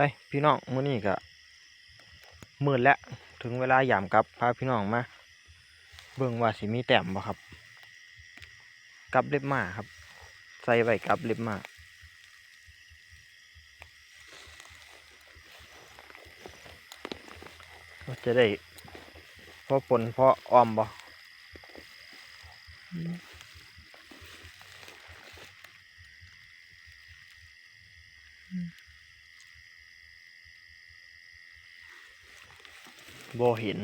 ไปพี่น้องมื้อนี้ก็มืดแล้วถึงเวลายามกลับพาพี่น้องมาเบิ่งว่าสิมีแต้มบ่ครับกับเล็บหมาครับ ใส่ไว้กับเล็บหมาว่าจะได้พอปนพอออมบ่ บ่เห็น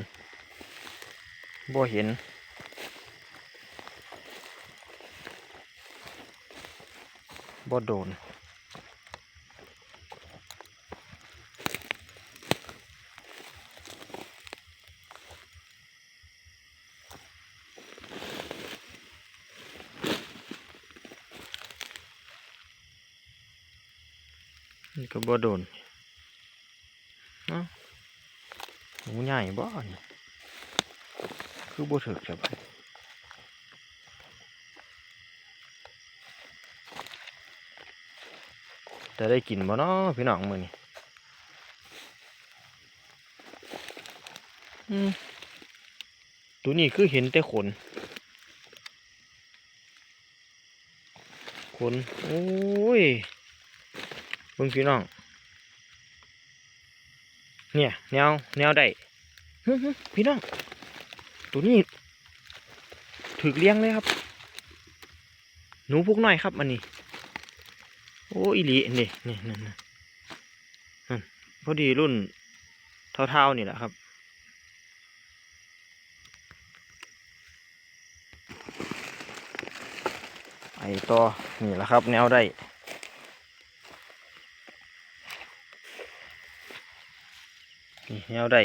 บ่เห็น บ่โดน นี่ก็บ่โดนเอ้า หมูใหญ่บ่นี่คือบ่ถึกแล้วบัดจะได้กินบ่เนาะพี่น้องมื้อนี้อืมตัวนี้คือเห็นแต่ขน ขน โอ้ยเบิ่งพี่น้อง เนี่ยแนวแนวได้พี่น้อง ตัวนี้ถึกเลี้ยงเลยครับ หนูพวกน้อยครับอันนี้ โอ้อีหลีนี่นี่นั่นนั่นพอดีรุ่นเท่าๆนี่แหละครับไอต่อนี่แหละครับ แนวได้ นี่แนวได้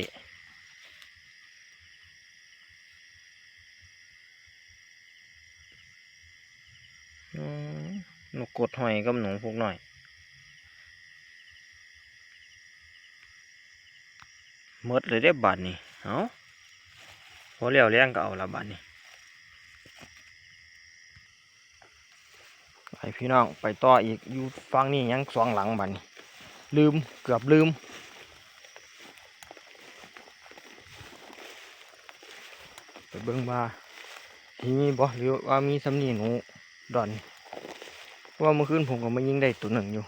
นกกดหอยกับหนูพวกหน่อยหมดเลยได้บาทนี่เอาพอเลี้ยวแรงก็เอาละบาทนี่ไปพี่น้องไปต่ออีกอยู่ฟังนี่ยังสองหลังบาทนี่ลืมเกือบลืม ไปเบิ่งว่าที่มีบ่หรือว่ามีสำนีหนูดอนเพราะว่าเมื่อคืนผมก็มายิงได้ตัวหนึ่งอยู่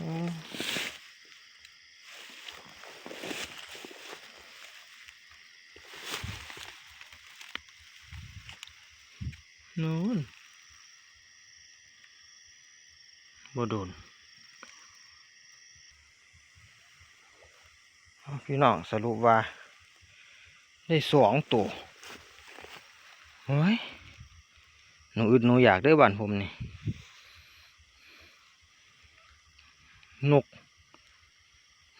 อืมนู่นบ่โดนเอาพี่น้องสรุปว่า ได้สองตัวเฮ้ยหนูอึดหนูอยากเด้บ้านผมนี่นก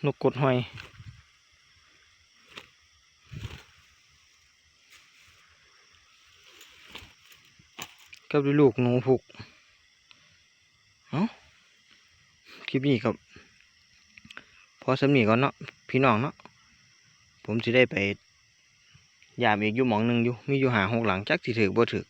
นกกดหอยกับลูกหนูผูกเอ้าคลิปนี้ครับพอสำนีก่อนเนาะพี่น้องเนาะผมจะได้ไป ยามอีกอยู่หมองหนึ่งอยู่มีอยู่หาหกหลังจักสิถือบ่ถือ